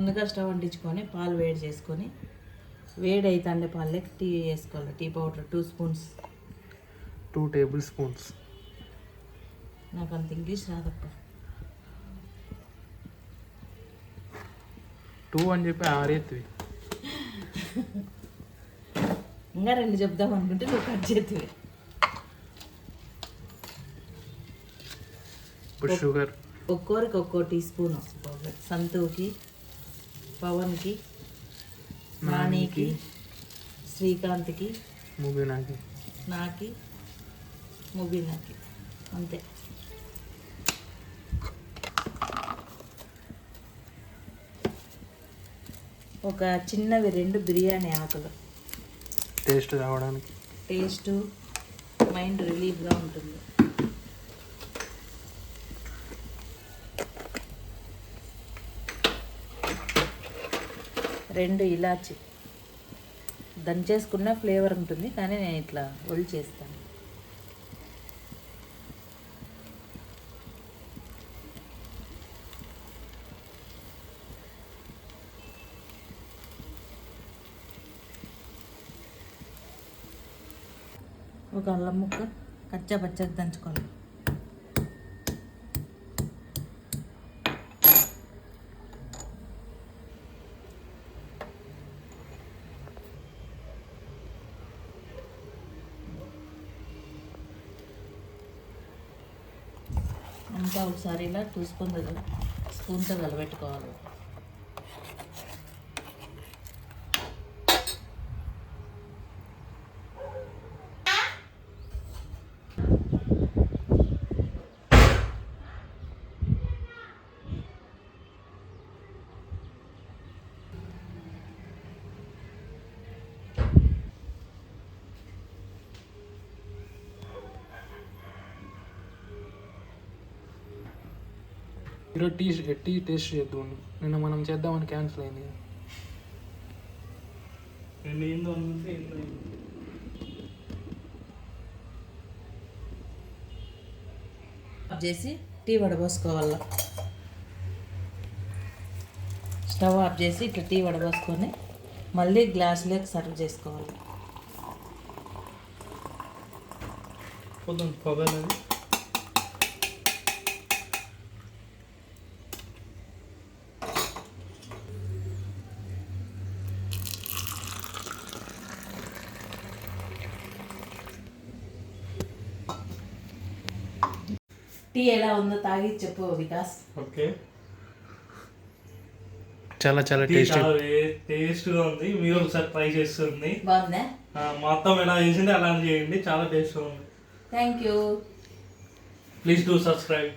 ముందుగా స్టవ్ అంటించుకొని పాలు వేడి చేసుకొని వేడి అవుతుండే పాలకి టీ వేసుకోవాలి. Tea powder two spoons. Two tablespoons నాకు అంత ఇంగ్లీష్ రాదప్ప. టూ అని చెప్పి ఆరేత్వి ఇంకా రెండు చెప్దాం అనుకుంటే నువ్వు కట్ చేతివి. ఇప్పుడు షుగర్ ఒక్కోరికి ఒక్కో టీ స్పూన్. సంతుకి పవన్కి నానికి శ్రీకాంత్కి ముగినాకి నాకి ముబీనాకి. అంతే. ఒక చిన్నవి రెండు బిర్యానీ ఆకులు. టేస్ట్ రావడానికి. టేస్ట్ మైండ్ రిలీఫ్గా ఉంటుంది. రెండు ఇలాచి. దంచేసుకున్న ఫ్లేవర్ ఉంటుంది కానీ నేను ఇట్లా ఒళ్ళు చేస్తాను. ఒక అల్లం ముక్క కచ్చా పచ్చగా దంచుకోవాలి. ఇంకా ఒకసారి ఇలా టూ స్పూన్ స్పూన్తో కలబెట్టుకోవాలి ఈరోజు టీ టీ టేస్ట్ చేద్దాం. నిన్న మనం చేద్దామని క్యాన్సిల్ అయింది. చేసి టీ వడబోసుకోవాలి స్టవ్ ఆఫ్ చేసి ఇట్లా టీ వడబోసుకొని మళ్ళీ గ్లాసులోకి సర్వ్ చేసుకోవాలి. పొద్దున్న పొగలది టీ ఎలా ఉందో తాగి చెప్పు వికాస్. ఓకే. చాలా చాలా టేస్టీ చాలా టేస్ట్గా ఉంది. మీరు ఒకసారి ట్రై చేస్తుంది. బాగుందా? మొత్తం ఎలా చేసింది అలా చేయండి. చాలా టేస్ట్గా ఉంది. Thank you. Please do subscribe.